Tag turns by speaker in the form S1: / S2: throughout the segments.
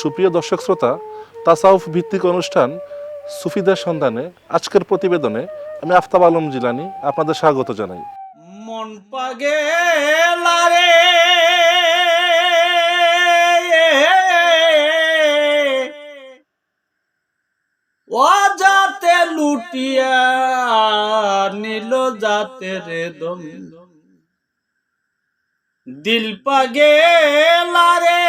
S1: সুপ্রিয় দর্শক শ্রোতা, তাসাউফ ভিত্তিক অনুষ্ঠান সুফিদের সন্ধানে আজকের প্রতিবেদনে আমি আফতাব আলম জিলানি আপনাদের স্বাগত জানাই।
S2: মন পাগে যাতে লুটিয়া নিল যাতে রে দম। দিল পাগে লারে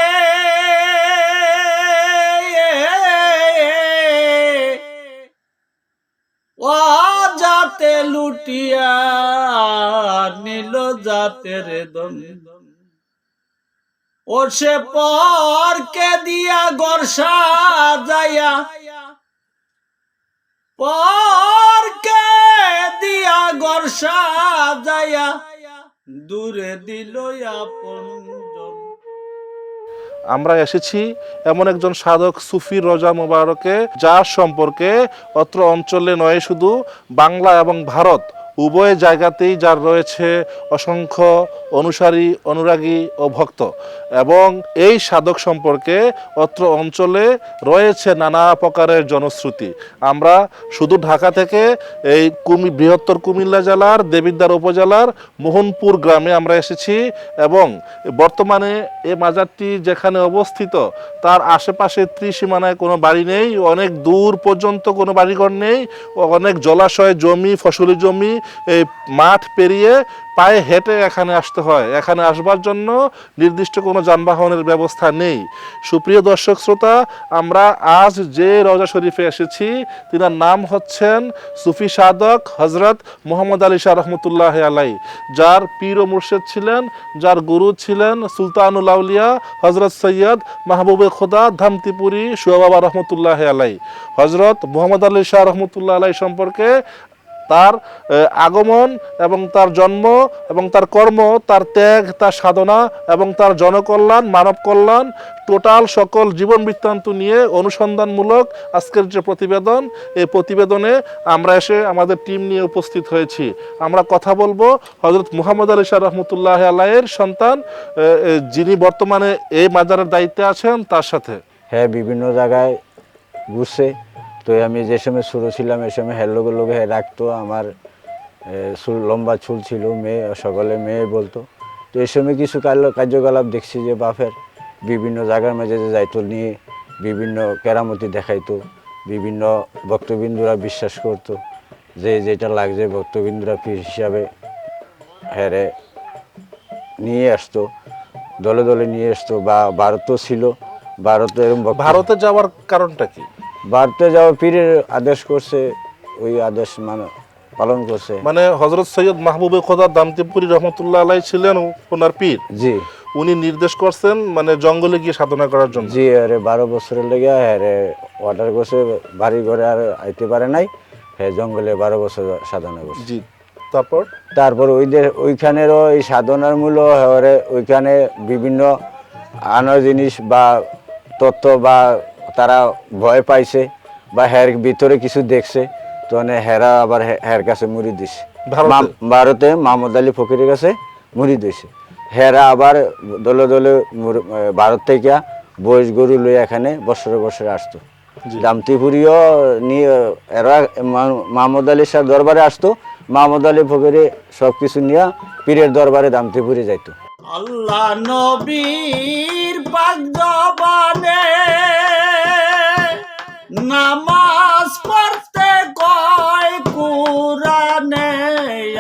S2: লুটিয়া নিল যাতে রে দম ও সে পর কে দিয়া গর্ষা যায়া পর কে দিয়া গর্ষা যায়া দূরে দিল আপন।
S1: আমরা এসেছি এমন একজন সাধক সুফি রজা মোবারকে, যার সম্পর্কে অত্র অঞ্চলে নয় শুধু বাংলা এবং ভারত উভয় জায়গাতেই যার রয়েছে অসংখ্য অনুসারী, অনুরাগী ও ভক্ত। এবং এই সাধক সম্পর্কে অত্র অঞ্চলে রয়েছে নানা প্রকারের জনশ্রুতি। আমরা শুধু ঢাকা থেকে এই কুমি, বৃহত্তর কুমিল্লা জেলার, দেবিদ্বার উপজেলার মোহনপুর গ্রামে আমরা এসেছি এবং বর্তমানে এ মাজারটি যেখানে অবস্থিত, তার আশেপাশে ত্রিসীমানায় কোনো বাড়ি নেই, অনেক দূর পর্যন্ত কোনো বাড়িঘর নেই অনেক জলাশয়, জমি, ফসলি জমি মাঠ পেরিয়ে পায়ে হেঁটে এখানে আসতে হয়। এখানে আসবার জন্য নির্দিষ্ট কোনো যানবাহনের ব্যবস্থা নেই। সুপ্রিয় দর্শক শ্রোতা, আমরা আজ যে রজা শরীফে এসেছি, তিনার নাম হচ্ছেন সুফি সাধক হজরত মোহাম্মদ আলী শাহ রহমতুল্লাহ আলাই যার পীর ও মুর্শেদ ছিলেন, যার গুরু ছিলেন সুলতানুল আউলিয়া হজরত সৈয়দ মাহবুবে খোদা ধামতিপুরি সুয়াবাবা রহমতুল্লাহ আলাই হজরত মোহাম্মদ আলী শাহ রহমতুল্লাহ আলাই সম্পর্কে তার আগমন এবং তার জন্ম এবং তার কর্ম, তার ত্যাগ, তার সাধনা এবং তার জনকল্যাণ, মানব কল্যাণ, টোটাল সকল জীবন বৃত্তান্ত নিয়ে অনুসন্ধানমূলক আজকের যে প্রতিবেদন, এই প্রতিবেদনে আমরা এসে আমাদের টিম নিয়ে উপস্থিত হয়েছি। আমরা কথা বলব হজরত মুহাম্মদ আলী শাহ রহমতুল্লাহ আলাইয়ের সন্তান যিনি বর্তমানে এই মাজারের দায়িত্বে আছেন, তার সাথে।
S3: হ্যাঁ বিভিন্ন জায়গায় ঘুরছে। তো আমি যে সময় শুরু ছিলাম, এ সময় লোকে হ্যাঁ রাখতো। আমার চুল, লম্বা চুল ছিল, মেয়ে, সকলে মেয়ে বলতো। তো এই সময় কিছু কার্য- কার্যকলাপ দেখছি যে বাপের বিভিন্ন জায়গার মাঝে যে যাইতো, নিয়ে বিভিন্ন কেরামতি দেখাইতো, বিভিন্ন ভক্তবিন্দুরা বিশ্বাস করতো যে যেটা লাগছে ভক্তবিন্দুরা পীর হিসাবে হ্যারে নিয়ে আসতো, দলে দলে নিয়ে আসতো। বা, ভারতও ছিল, ভারতে এরকম
S1: ভারতে যাওয়ার কারণটা কি?
S3: ভারতে যাওয়া পীরের আদেশ করছে ওই আদেশ মানে পালন করছে।
S1: মানে হজরত সৈয়দ মাহবুবে খোদা দামতিপুরি রহমতুল্লাহ আলাই ছিলেন ওনার পীর।
S3: জি।
S1: উনি নির্দেশ করছেন মানে জঙ্গলে গিয়ে সাধনা করার জন্য।
S3: জি আরে বারো বছরের লেগে আরে অর্ডার করছে বাড়ি ঘরে আর আইতে পারে নাই হ্যাঁ জঙ্গলে বারো বছর সাধনা করছে।
S1: জি তারপর?
S3: তারপর ওই দে- ওইখানেরও এই সাধনার মূল্য ওইখানে বিভিন্ন আনো জিনিস বা তত্ত্ব বা তারা ভয় পাইছে বা হের ভিতরে কিছু দেখছে তো মানে হেরা আবার হে- হের কাছে মুড়ি দিছে
S1: ভারতে?
S3: মাহমুদ আলী ফকিরের কাছে মুড়ি দিছে হেরা আবার দলে দলে ভারত থেকে বয়স গরু লই এখানে বছরে বছরে আসতো। দামতিপুরিও নিয়ে এরা মা- মাহমুদ আলী শাহ দরবারে আসতো মাহমুদ আলী ফকিরে সব কিছু নিয়ে পীরের দরবারে দামতিপুরি যাইতো
S2: আল্লাহ নবীর বাগদাবানে নামাজ পড়তে কয় কুরানে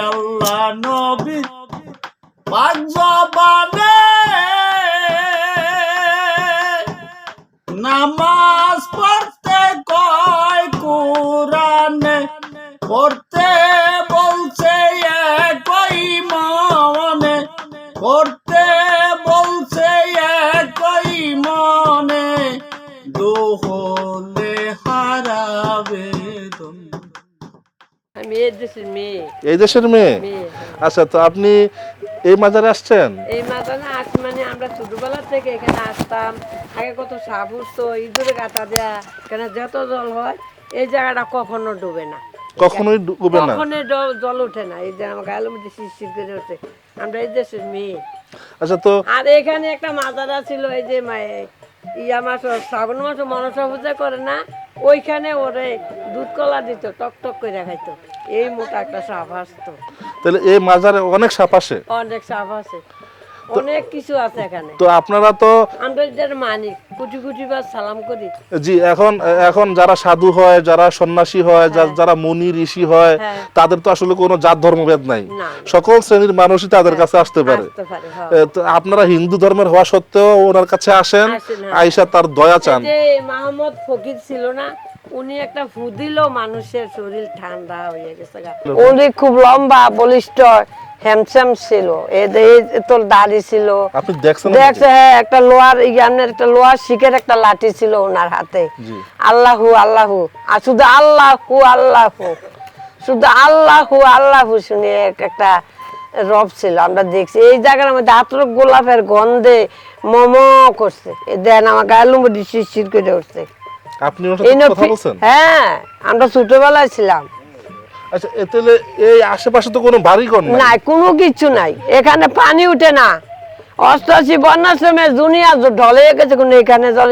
S2: আল্লাহ নবী বাগদাবানে নামাজ পড়তে কয় কুরানে পড়তে
S4: এই দেশের মেয়ে।
S1: এই দেশের মেয়ে?
S4: মেয়ে
S1: আচ্ছা তো আপনি এই মাজারে আসছেন?
S4: এই মাদানে আসি মানে আমরা ছোটবেলা থেকে এখানে আসতাম। আগে কত সাপ উঠতো ইঁদুরে গাতা দেয়া এখানে যত জল হয় এই জায়গাটা কখনো ডুবে না।
S1: কখনোই ডুবে না?
S4: কখনো জল ওঠে না। এই যে আমার গায়ের মধ্যে শিরশির করে ওঠে। আমরা এই দেশের মেয়ে।
S1: আচ্ছা তো
S4: আর এখানে একটা মাজারা ছিল এই যে মায়ে ইয়া মাস শ্রাবণ মাস মনসা পূজা করে না ওইখানে ওরে দুধ কলা দিত টক টক করে খাইতো। এই মোটা একটা সাপ আসতো।
S1: তাহলে এই মাজারে অনেক সাপ আসে?
S4: অনেক সাপ আছে অনেক কিছু আছে এখানে।
S1: তো আপনারা তো
S4: মানি সালাম করি।
S1: জি এখন এখন যারা সাধু হয় যারা সন্ন্যাসী হয় যারা মুনি ঋষি হয়
S4: হ্যাঁ।
S1: তাদের তো আসলে কোনো জাত ধর্মভেদ নাই। সকল শ্রেণির মানুষই তাদের কাছে আসতে পারে।
S4: হ্যাঁ।
S1: আপনারা হিন্দু ধর্মের হওয়া সত্ত্বেও ওনার কাছে আসেন
S4: হ্যাঁ।
S1: আইসা তার দয়া চান।
S4: মাহমদ ফকির ছিল না উনি একটা ফু দিল মানুষের শরীর ঠান্ডা হয়ে গেছে উনি খুব লম্বা বলিষ্ঠ হ্যামস্যাম ছিল। তোর দাড়ি ছিল। দেখছে হ্যাঁ একটা লোহার ইয়ানের একটা লোহার শিখের একটা লাঠি ছিল ওনার হাতে। আল্লাহু আল্লাহু। আর শুধু আল্লাহু আল্লাহু। শুধু আল্লাহু আল্লাহু শুনে এক একটা রব ছিল। আমরা দেখছি এই জায়গার মধ্যে হাতর গোলাপের গন্ধে মম করছে। এই দেন আমার গায়ের লুম্বটি শিরশির করে উঠছে। হ্যাঁ আমরা ছোটবেলায় ছিলাম।
S1: আচ্ছা তাহলে এই আশেপাশে তো কোনো বাড়ি ঘর
S4: কোনো কিছু নাই। এখানে পানি উঠে না। দুনিয়া ঢলে গেছে কোনো এখানে জল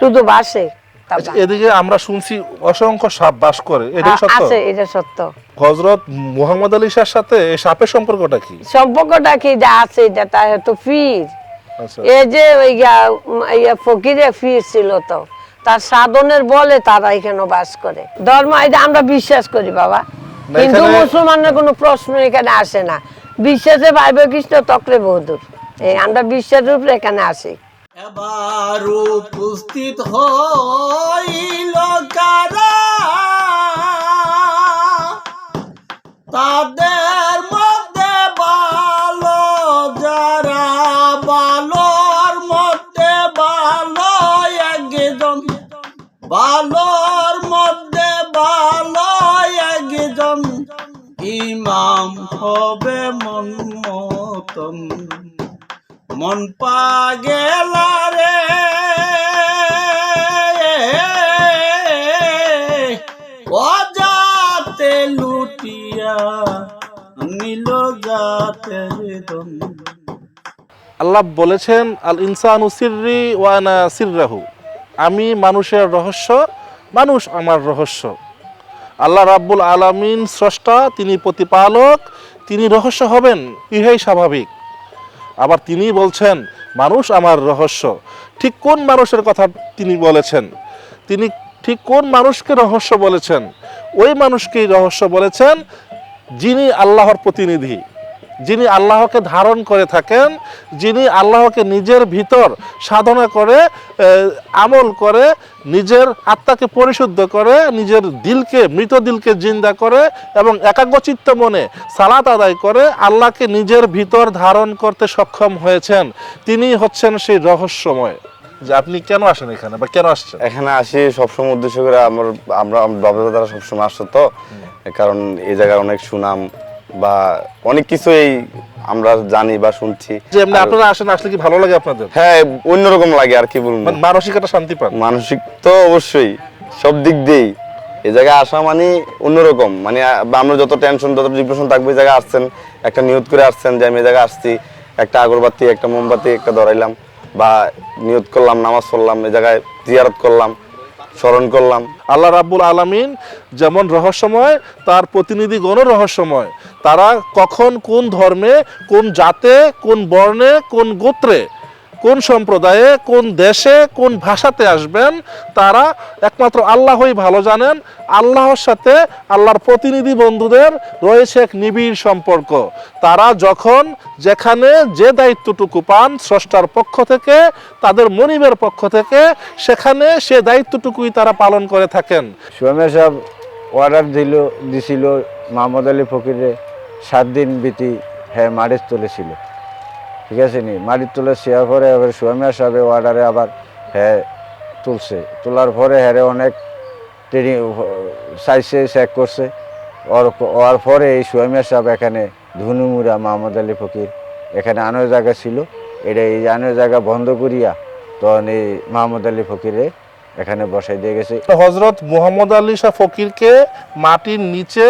S4: শুধু বাসে।
S1: আচ্ছা, এদিকে আমরা শুনছি অসংখ্য সাপ বাস করে এটা সত্য?
S4: আছে এটা সত্য।
S1: হজরত মুহাম্মদ আলী শাহর সাথে এই সাপের সম্পর্কটা কি?
S4: সম্পর্কটা কি? যা আছে এটা তো ফির।
S1: আচ্ছা।
S4: এই যে ওই ফকিরে ফির ছিল তো তার সাধনের বলে তারা এখানে বাস করে। ধর্ম এটা আমরা বিশ্বাস করি বাবা। হিন্দু মুসলমানের কোনো প্রশ্ন এখানে আসে না। বিশ্বাসে ভাইব কৃষ্ণ তকলে বহুদূর এই আমরা বিশ্বাস উপরে এখানে আসি।
S2: এবার উপস্থিত হইল কারা? তাদের
S1: আল্লাহ বলেছেন আল ইনসানু সিররি ওয়ানা সিররাহু। আমি মানুষের রহস্য, মানুষ আমার রহস্য। আল্লাহ রাব্বুল আলামিন স্রষ্টা, তিনি প্রতিপালক, তিনি রহস্য হবেন, ইহাই স্বাভাবিক। আবার তিনি বলছেন, মানুষ আমার রহস্য। ঠিক কোন মানুষের কথা তিনি বলেছেন? তিনি ঠিক কোন মানুষকে রহস্য বলেছেন? ওই মানুষকেই রহস্য বলেছেন যিনি আল্লাহর প্রতিনিধি। যিনি আল্লাহকে ধারণ করে থাকেন যিনি আল্লাহকে নিজের ভিতর সাধনা করে আমল করে নিজের আত্মাকে পরিশুদ্ধ করে নিজের দিলকে মৃত দিলকে জিন্দা করে এবং একাগ্রচিত্ত মনে সালাত আদায় করে আল্লাহকে নিজের ভিতর ধারণ করতে সক্ষম হয়েছেন। তিনি হচ্ছেন সেই রহস্যময়। যে আপনি কেন আসেন এখানে বা কেন আসছেন?
S5: এখানে আসি সবসময় উদ্দেশ্য করে আমার আমরা বাবা দাদারা সবসময় আসতো তো। কারণ এই জায়গার অনেক সুনাম। বা অনেক কিছুই আমরা জানি বা শুনছি।
S1: যে এমনি আপনারা আসেন আসলে কি ভালো লাগে আপনাদের?
S5: হ্যাঁ অন্যরকম লাগে আর কি বলব।
S1: মানে মানসিক একটা শান্তি পান।
S5: মানসিক তো অবশ্যই সব দিক দিয়েই। এই জায়গায় আসা মানে অন্যরকম। মানে আমরা যত টেনশন যত ডিপ্রেশন থাকবে এই জায়গায় আসছেন একটা নিয়ত করে আসছেন যে আমি এই জায়গায় আসছি একটা আগরবাতি একটা মোমবাতি একটা ধরাইলাম বা নিয়ত করলাম নামাজ পড়লাম এই জায়গায় জিয়ারত করলাম স্মরণ করলাম।
S1: আল্লাহ রাব্বুল আলামিন যেমন রহস্যময়, তার প্রতিনিধিগণও রহস্যময়। তারা কখন কোন ধর্মে, কোন জাতে, কোন বর্ণে, কোন গোত্রে কোন সম্প্রদায়ে, কোন দেশে, কোন ভাষাতে আসবেন, তারা একমাত্র আল্লাহই ভালো জানেন। আল্লাহর সাথে আল্লাহর প্রতিনিধি বন্ধুদের রয়েছে এক নিবিড় সম্পর্ক। তারা যখন যেখানে যে দায়িত্বটুকু পান স্রষ্টার পক্ষ থেকে, তাদের মনিবের পক্ষ থেকে, সেখানে সে দায়িত্বটুকুই তারা পালন করে থাকেন।
S3: সোয়ামে সাহেব অর্ডার দিল, দিছিল, মাহমুদ আলী ফকিরে সাত দিন বিতি হ্যাঁ মারির তুলেছিল ঠিক আছে নি? মাটির তুলে শেয়ার পরে এবার সোয়ামিয়া সাহেবের ওয়ার্ডারে আবার হ্যাঁ তুলছে। তোলার পরে হ্যারে অনেক ট্রেনিং সাইসে চেক করছে। ওর পরে এই সোয়ামিয়া সাহেব এখানে ধুনুমুরা মাহমুদ আলী ফকির, এখানে আনো জায়গা ছিল। এটা এই আনো জায়গা বন্ধ করিয়া তখন এই মাহমুদ আলী ফকিরে এখানে বসাই দিয়ে গেছে।
S1: হজরত মোহাম্মদ আলী শাহ ফকিরকে মাটির নিচে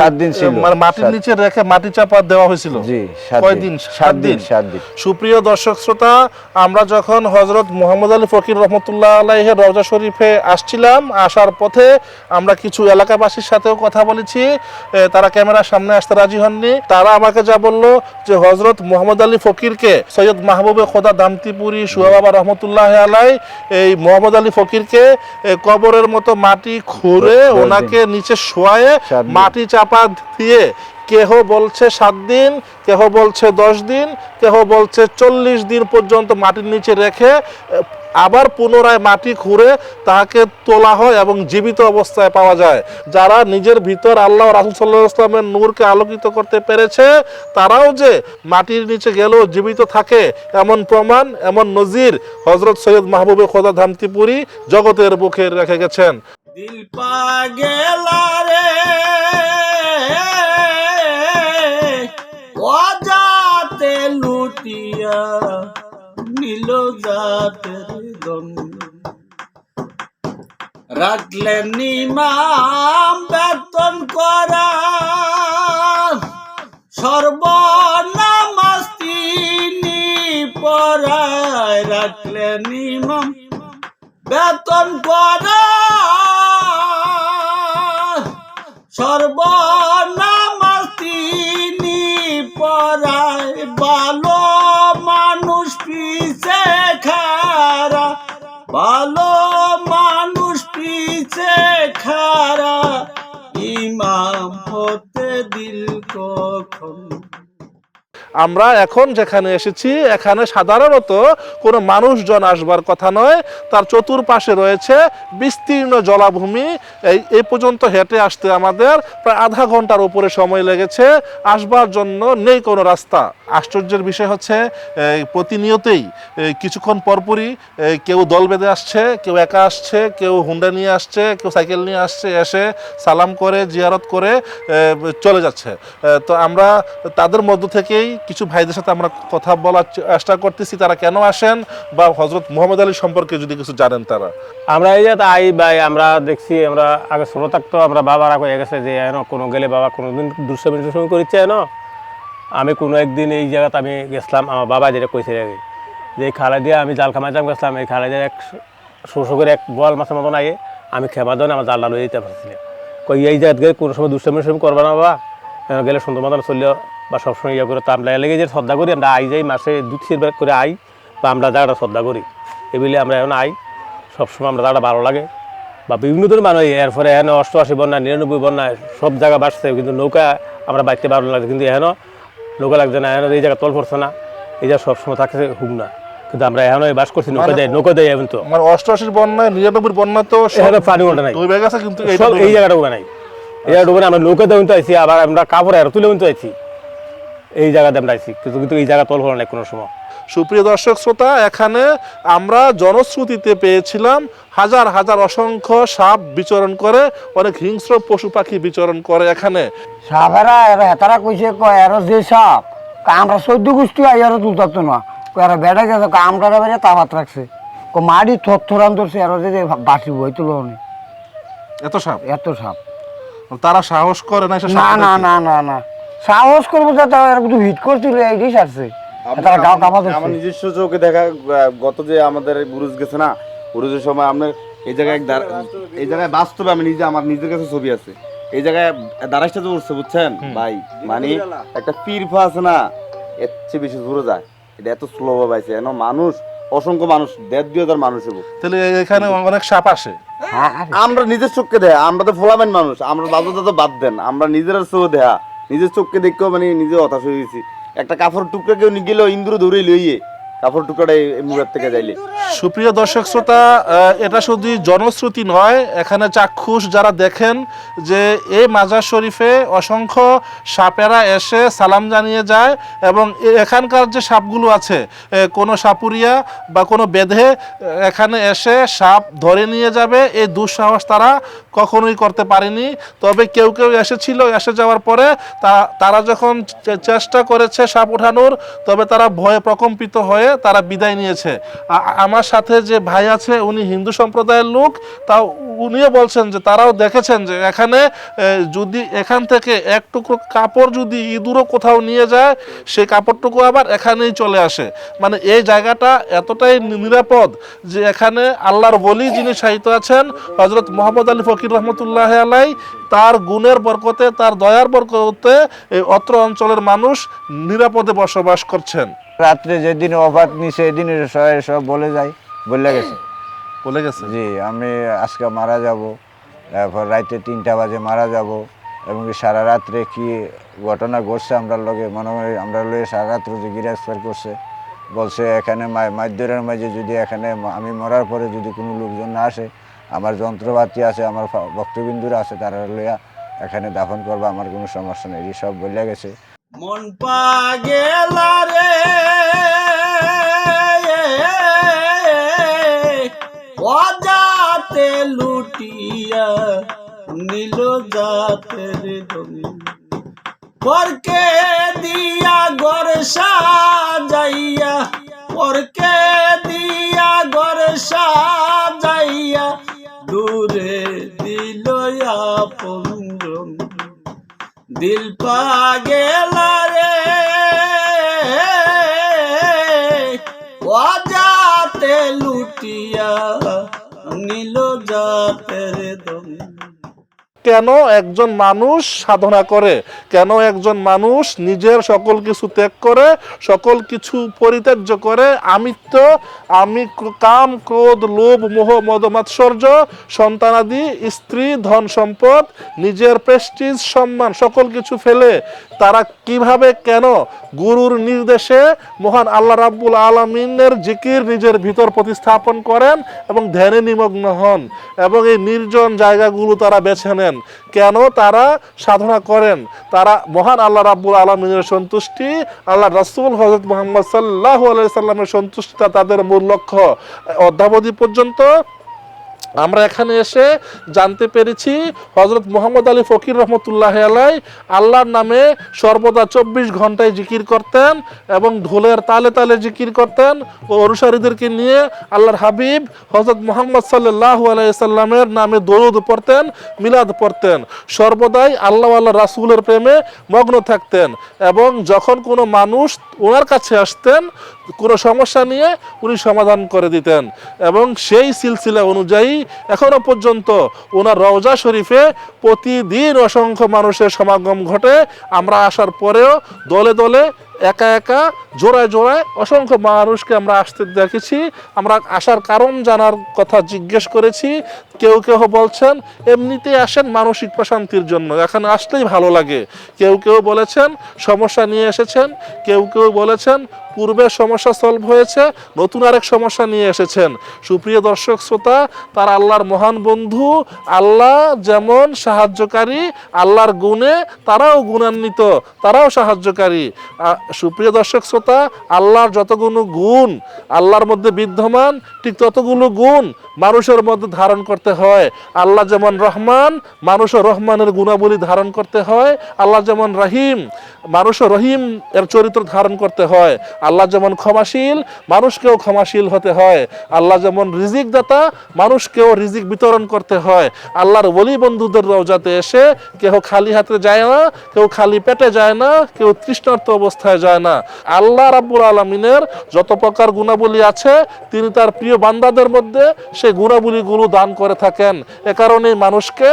S3: সাত দিন ছিল।
S1: মানে মাটির নিচে রেখে মাটি চাপা দেওয়া হয়েছিল।
S3: জি সাত
S1: কয়দিন
S3: সাত দিন সাত দিন।
S1: সুপ্রিয় দর্শক শ্রোতা আমরা যখন হজরত মোহাম্মদ আলী ফকির রহমতুল্লাহ আলাইহের রওজা শরীফে আসছিলাম আসার পথে আমরা কিছু এলাকাবাসীর সাথেও কথা বলেছি। তারা ক্যামেরার সামনে আসতে রাজি হননি। তারা আমাকে যা বলল যে হজরত মোহাম্মদ আলী ফকিরকে সৈয়দ মাহবুবে খোদা দামতিপুরি সুহাবাবা রহমতুল্লাহ আলাই এই মোহাম্মদ আলী ফকিরকে কবরের মতো মাটি খুঁড়ে ওনাকে নিচে শোয়ায়ে মাটি চাপা দিয়ে কেহ বলছে সাত দিন কেহ বলছে দশ দিন কেহ বলছে চল্লিশ দিন পর্যন্ত মাটির নিচে রেখে আবার পুনরায় মাটি খুঁড়ে তাকে তোলা হয় এবং জীবিত অবস্থায় পাওয়া যায়। যারা নিজের ভিতর আল্লাহ রাসুল সাল্লাহ ইসলামের নূরকে আলোকিত করতে পেরেছে, তারাও যে মাটির নিচে গেলেও জীবিত থাকে, এমন প্রমাণ, এমন নজির হজরত সৈয়দ মাহবুবে খোদা ধামতিপুরি জগতের বুকে রেখে গেছেন।
S2: লুটিয়া নীল জাতের রাখলেন ইমাম বেতন করা। সর্বনামাজ তিনি পড়ায় রাখলেন ইমাম বেতন করা।
S1: আমরা এখন যেখানে এসেছি, এখানে সাধারণত কোনো মানুষজন আসবার কথা নয়, তার চতুর্পাশে রয়েছে বিস্তীর্ণ জলাভূমি। এই, এ পর্যন্ত হেঁটে আসতে আমাদের প্রায় আধা ঘণ্টার উপরে সময় লেগেছে, আসবার জন্য নেই কোনো রাস্তা। আশ্চর্যের বিষয় হচ্ছে প্রতিনিয়তেই কিছুক্ষণ পরপরই কেউ দল বেঁধে আসছে কেউ একা আসছে কেউ হুন্ডা নিয়ে আসছে কেউ সাইকেল নিয়ে আসছে এসে সালাম করে জিয়ারত করে চলে যাচ্ছে তো আমরা তাদের মধ্য থেকেই কিছু ভাইদের সাথে আমরা কথা বলার চেষ্টা করতেছি তারা কেন আসেন বা হজরত মোহাম্মদ আলী সম্পর্কে যদি কিছু জানেন তারা
S6: আমরা এই যে আই ভাই আমরা দেখছি আমরা আগে ছোটো থাকতো আমরা বাবারা হয়ে গেছে যে কোনো গেলে বাবা কোনো দিন টুষ্টামি করিচ্ছে এন আমি কোনো একদিন এই জায়গাতে আমি গেছিলাম, আমার বাবা যেটা কইছে আগে, যে এই খালা দিয়ে আমি জাল খামাইতাম গেছিলাম, এই খালা দিয়ে এক শোষ করে এক বল মাছের মতন আগে আমি খেমা দেন আমার জালটা লয়ে যেতে পারছিলাম। কই এই জায়গায় গেলে কোনো সময় দুষ্টামি টুষ্টামি করবে না বাবা গেলে সুন্দর মতন চললেও বা সবসময় ইয়ে করে তো আমরা লেগে যে শ্রদ্ধা করি, আমরা আই যাই মাসে দু তিনবার করে আই বা আমরা জায়গাটা শ্রদ্ধা করি। এগুলি আমরা এখন আই, সবসময় আমরা জায়গাটা ভালো লাগে। বা বিভিন্ন ধরনের মানুষ এরপরে এখানে অষ্টআশি বন্যা, নিরানব্বই বন্যায় সব জায়গা বাড়ছে, কিন্তু নৌকা আমরা বাইতে ভালো লাগে কিন্তু এখানে নৌকা লাগছে না এখন এই জায়গা তল পড়ছে না এই জায়গা সবসময় থাকছে হুক না। কিন্তু আমরা এখন বাস করছি নৌকা দেয় নৌকা দেয় এখন তো।
S1: মানে অষ্টআশির বন্যা নিরানব্বই বন্যা তো
S6: এখানে পানি ওঠে নাই।
S1: কিন্তু
S6: সব এই জায়গাটা ডুবে নাই। এই জায়গা ডুবে আমরা নৌকা দেওয়া কিন্তু আইছি আবার আমরা কাপড় আর তুলে কিন্তু আইছি। এই জায়গাতে আমরা আইছি কিন্তু কিন্তু এই জায়গা তল পড়ে নাই কোনো সময়।
S1: সুপ্রিয় দর্শক শ্রোতা এখানে আমরা জনশ্রুতিতে পেয়েছিলাম হাজার হাজার অসংখ্য সাপ বিচরণ করে অনেক হিংস্র পশু পাখি বিচরণ করে এখানে।
S7: সাপেরা এরা হেতারা কইছে কয় এরা যে সাপ কয় আমরা চোদ্দ গোষ্ঠী আই এরা তুলতাতো না। এরা বেড়া গেছে আমরা বেড়ে তাবাত রাখছে। কো মাড়ি থর থরান ধরছে এরা যে বাসি বই তুলো
S1: এত সাপ?
S7: এত সাপ।
S1: তারা সাহস করে না
S7: না না না না না। সাহস করব যাতে এরা কিন্তু হিট করছিল এইটাই সারছে তারা গাও কাপা
S5: আমার নিজস্ব চোখে দেখা গত যে আমাদের বুরুজ গেছে না বুরুজের সময় আপনার এই জায়গায় এই জায়গায় বাস্তবে আমি নিজে আমার নিজের কাছে ছবি আছে। এই জায়গায় যে উঠছে বুঝছেন? ভাই মানে একটা পীরফা আছে না এর চেয়ে বেশি দূরে যায়। এটা এত স্লো ভাবে আছে এন মানুষ অসংখ্য মানুষ দেড় দুই হাজার মানুষ হব
S1: তাহলে এখানে অনেক সাপ আসে।
S7: হ্যাঁ
S5: আমরা নিজের চোখকে দেয়া আমরা তো ফোলাবেন মানুষ আমরা তো বাদ দেন আমরা নিজের চোখ দেয়া। নিজের চোখকে দেখেও মানে নিজে হতাশ হয়ে গেছি। একটা কাপড় টুকরা কেউ গেলেও ইন্দ্র ধরে লইয়ে। কাপড় টুকরাটা এই মুখের থেকে যাইলে।
S1: সুপ্রিয় দর্শক শ্রোতা এটা শুধু জনশ্রুতি নয়, এখানে চাক্ষুষ যারা দেখেন যে এই মাজার শরীফে অসংখ্য সাপেরা এসে সালাম জানিয়ে যায় এবং এখানকার যে সাপগুলো আছে কোনো সাপুরিয়া বা কোনো বেঁধে এখানে এসে সাপ ধরে নিয়ে যাবে এই দুঃসাহস তারা কখনোই করতে পারেনি। তবে কেউ কেউ এসেছিল, এসে যাওয়ার পরে তারা যখন চেষ্টা করেছে সাপ ওঠানোর, তবে তারা ভয়ে প্রকম্পিত হয়ে তারা বিদায় নিয়েছে। আমার সাথে যে ভাই আছে, উনি হিন্দু সম্প্রদায়ের লোক, তাও উনিও বলছেন যে তারাও দেখেছেন যে এখানে যদি এখান থেকে এক টুকরো কাপড় যদি ইঁদুরও কোথাও নিয়ে যায় সেই কাপড়টুকু আবার এখানেই চলে আসে। মানে এই জায়গাটা এতটাই নিরাপদ যে এখানে আল্লাহর বলি যিনি সাহিত্য আছেন হজরত মোহাম্মদ আলী ফকির রহমতুল্লাহ আলাই তার গুণের বরকতে, তার দয়ার বরকতে এই অত্র অঞ্চলের মানুষ নিরাপদে বসবাস করছেন।
S3: রাত্রে যেদিন অবাধ নিছে এদিন সবাই সব বলে যায় বলে গেছে।
S1: বলে গেছে?
S3: জি আমি আজকে মারা যাব তারপর রাইতে তিনটা বাজে মারা যাব এবং সারা রাত্রে কি ঘটনা ঘটছে আমরা লগে মনে হয় আমরা লগে সারা রাত্র যে গ্রেফতার করছে। বলছে এখানে মাইদ্যরের মাঝে যদি এখানে আমি মরার পরে যদি কোনো লোকজন না আসে আমার যন্ত্রপাতি আছে আমার ভক্তবিন্দুরা আছে তারা লইয়া এখানে দাফন করবা আমার কোনো সমস্যা নেই। সব বলে গেছে।
S2: মন পাগেল রে। অজাতে লুটিয়া নীল দমি পরকে দিয়া গর সাজাইয়া, পরকে দিয়া গর সাজাইয়া দূরে দিল আপন দিল পাগেল জাতের দম
S1: কেন একজন মানুষ সাধনা করে? কেন একজন মানুষ নিজের সকল কিছু ত্যাগ করে, সকল কিছু পরিত্যাজ্য করে? আমিত্ব, আমি কাম, ক্রোধ, লোভ, মোহ, মদ, মাৎসর্য, সন্তানাদি, স্ত্রী, ধন সম্পদ, নিজের প্রেস্টিজ সম্মান, সকল কিছু ফেলে। তারা কীভাবে কেন? গুরুর নির্দেশে মহান আল্লাহ রাব্বুল আলমিনের জিকির নিজের ভিতর প্রতিস্থাপন করেন এবং ধ্যানে নিমগ্ন হন এবং এই নির্জন জায়গাগুলো তারা বেছে নেন। কেন তারা সাধনা করেন? তারা মহান আল্লাহ রাব্বুল আলমিনের সন্তুষ্টি, আল্লাহ রাসুল হজরত মোহাম্মদ সাল্লাহ সাল্লামের সন্তুষ্টিটা তাদের মূল লক্ষ্য। অদ্যাবধি পর্যন্ত আমরা এখানে এসে জানতে পেরেছি হজরত মোহাম্মদ আলী ফকির রহমতুল্লাহ আলাই আল্লাহর নামে সর্বদা চব্বিশ ঘন্টায় জিকির করতেন এবং ঢোলের তালে তালে জিকির করতেন ও অনুসারীদেরকে নিয়ে আল্লাহর হাবিব হজরত মোহাম্মদ সাল্লাহ আলাইসাল্লামের নামে দরুদ পড়তেন, মিলাদ পড়তেন। সর্বদাই আল্লাহ আল্লাহ রাসুলের প্রেমে মগ্ন থাকতেন এবং যখন কোনো মানুষ ওনার কাছে আসতেন কোনো সমস্যা নিয়ে উনি সমাধান করে দিতেন। এবং সেই সিলসিলা অনুযায়ী এখনও পর্যন্ত ওনার রওজা শরীফে প্রতিদিন অসংখ্য মানুষের সমাগম ঘটে। আমরা আসার পরেও দলে দলে, একা একা, জোড়ায় জোড়ায় অসংখ্য মানুষকে আমরা আসতে দেখেছি। আমরা আসার কারণ জানার কথা জিজ্ঞেস করেছি। কেউ কেউ বলছেন, এমনিতেই আসেন মানসিক প্রশান্তির জন্য, এখানে আসলেই ভালো লাগে। কেউ কেউ বলেছেন, সমস্যা নিয়ে এসেছেন। কেউ কেউ বলেছেন, পূর্বের সমস্যা সলভ হয়েছে, নতুন আরেক সমস্যা নিয়ে এসেছেন। সুপ্রিয় দর্শক শ্রোতা, তার আল্লাহর মহান বন্ধু, আল্লাহ যেমন সাহায্যকারী, আল্লাহর গুণে তারাও গুণান্বিত, তারাও সাহায্যকারী। সুপ্রিয় দর্শক শ্রোতা, আল্লাহর যতগুলো গুণ, আল্লাহর মধ্যে বিদ্যমান, ঠিক ততগুলো গুণ মানুষের মধ্যে ধারণ করতে হয়। আল্লাহ যেমন রহমান, মানুষও রহমানের গুণাবলী ধারণ করতে হয়। আল্লাহ যেমন রহিম, মানুষও রহিম এর চরিত্র ধারণ করতে হয়। আল্লাহ যেমন ক্ষমাশীল, মানুষকেও ক্ষমাশীল হতে হয়। আল্লাহ যেমন রিজিক দাতা মানুষকেও রিজিক বিতরণ করতে হয়। আল্লাহর বলি বন্ধুদের রওজাতে এসে কেউ খালি হাতে যায় না কেউ খালি পেটে যায় না কেউ তৃষ্ণার্ত অবস্থায় যায় না। আল্লাহ রাব্বুল আলমিনের যত প্রকার গুণাবলী আছে, তিনি তার প্রিয় বান্দাদের মধ্যে সেই গুণাবলীগুলো দান করে থাকেন। এ কারণে মানুষকে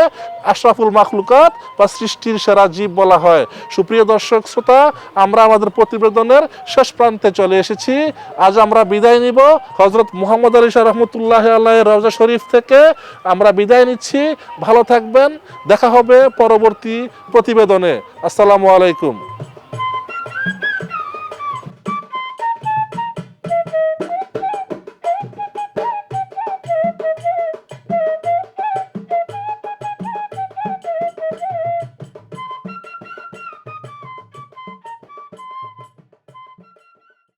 S1: আশরাফুল মাখলুকাত বা সৃষ্টির সেরা জীব বলা হয়। সুপ্রিয় দর্শক, শ্রোতা, আমরা আমাদের প্রতিবেদনের শেষ প্রান্তে চলে এসেছি। আজ আমরা বিদায় নিব। হজরত মোহাম্মদ আলী শাহ রহমতুল্লাহ আল্লাহ রওজা শরীফ থেকে আমরা বিদায় নিচ্ছি। ভালো থাকবেন। দেখা হবে পরবর্তী প্রতিবেদনে। আসসালামু আলাইকুম।